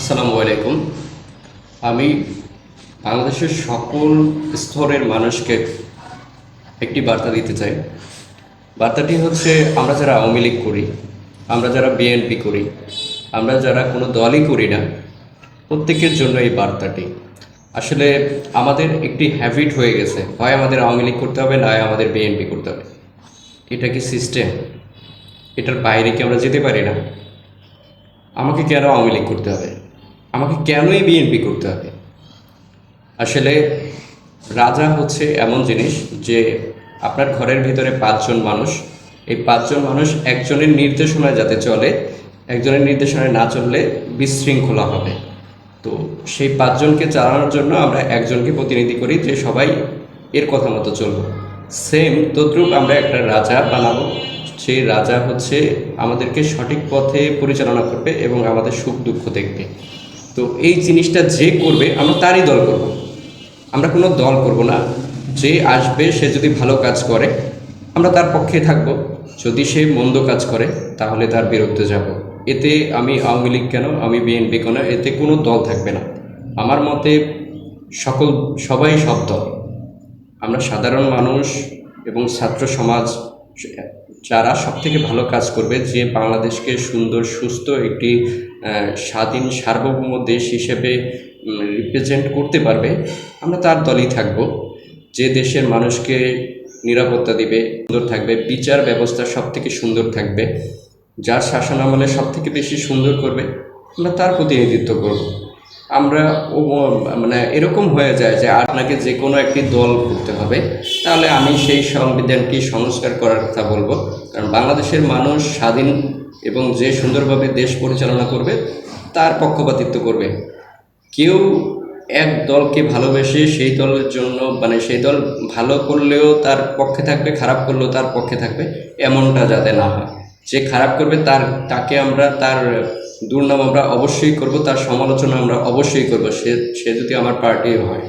আসসালামু আলাইকুম। আমি বাংলাদেশের সকল স্তরের মানুষকে একটি বার্তা দিতে চাই। বার্তাটি হচ্ছে, আমরা যারা আওয়ামী লীগ করি, আমরা যারা বিএনপি করি, আমরা যারা কোনো দলই করি না, প্রত্যেকের জন্য এই বার্তাটি। আসলে আমাদের একটি হ্যাবিট হয়ে গেছে, হয় আমাদের আওয়ামী লীগ করতে হবে নয় আমাদের বিএনপি করতে হবে। এটা কি সিস্টেম এটার বাইরে কি আমরা যেতে পারি না? আমাকে কেন আওয়ামী লীগ করতে হবে? আমাকে কেনই বিএনপি করতে হবে? আসলে রাজা হচ্ছে এমন জিনিস যে আপনার ঘরের ভিতরে পাঁচজন মানুষ, এই পাঁচজন মানুষ একজনের নির্দেশনায় যাতে চলে, একজনের নির্দেশনায় না চললে বিশৃঙ্খলা হবে। তো সেই পাঁচজনকে চালানোর জন্য আমরা একজনকে প্রতিনিধি করি যে সবাই এর কথা মতো চলবো সেম তদ্রুপ আমরা একটা রাজা বানাবো। সেই রাজা হচ্ছে আমাদেরকে সঠিক পথে পরিচালনা করবে এবং আমাদের সুখ দুঃখ দেখবে। তো এই জিনিসটা যে করবে, আমরা তারই দল করব। আমরা কোনো দল করব না। যে আসবে, সে যদি ভালো কাজ করে, আমরা তার পক্ষে থাকব। যদি সে মন্দ কাজ করে, তাহলে তার বিরুদ্ধে যাব। এতে আমি আওয়ামী লীগ কেন, আমি বিএনপি কেন, এতে কোনো দল থাকবে না। আমার মতে সকল, সবাই সব দল। আমরা সাধারণ মানুষ এবং ছাত্র সমাজ যারা সব থেকে ভালো কাজ করবে যে বাংলাদেশকে সুন্দর, সুস্থ একটি স্বাধীন, সার্বভৌম দেশ হিসেবে রিপ্রেজেন্ট করতে পারবে, আমরা তার দলই থাকব। যে দেশের মানুষকে নিরাপত্তা দিবে, সুন্দর থাকবে, বিচার ব্যবস্থা সব থেকে সুন্দর থাকবে, যার শাসন আমলে সব থেকে বেশি সুন্দর করবে, আমরা তার প্রতিনিধিত্ব করব। আমরা মানে এরকম হয়ে যায় যে আপনাকে যে কোনো একটি দল করতে হবে, তাহলে আমি সেই সংবিধানকে সংস্কার করার কথা বলব। কারণ বাংলাদেশের মানুষ স্বাধীন এবং যে সুন্দরভাবে দেশ পরিচালনা করবে, তার পক্ষপাতিত্ব করবে। কেউ এক দলকে ভালোবেসে সেই দলের জন্য মানে সেই দল ভালো করলেও তার পক্ষে থাকবে, খারাপ করলেও তার পক্ষে থাকবে, এমনটা যাতে না হয়। যে খারাপ করবে, তার, তাকে আমরা তার দুর্নাম আমরা অবশ্যই করব, তার সমালোচনা আমরা অবশ্যই করব, সে সে যদি আমার পার্টি হয়।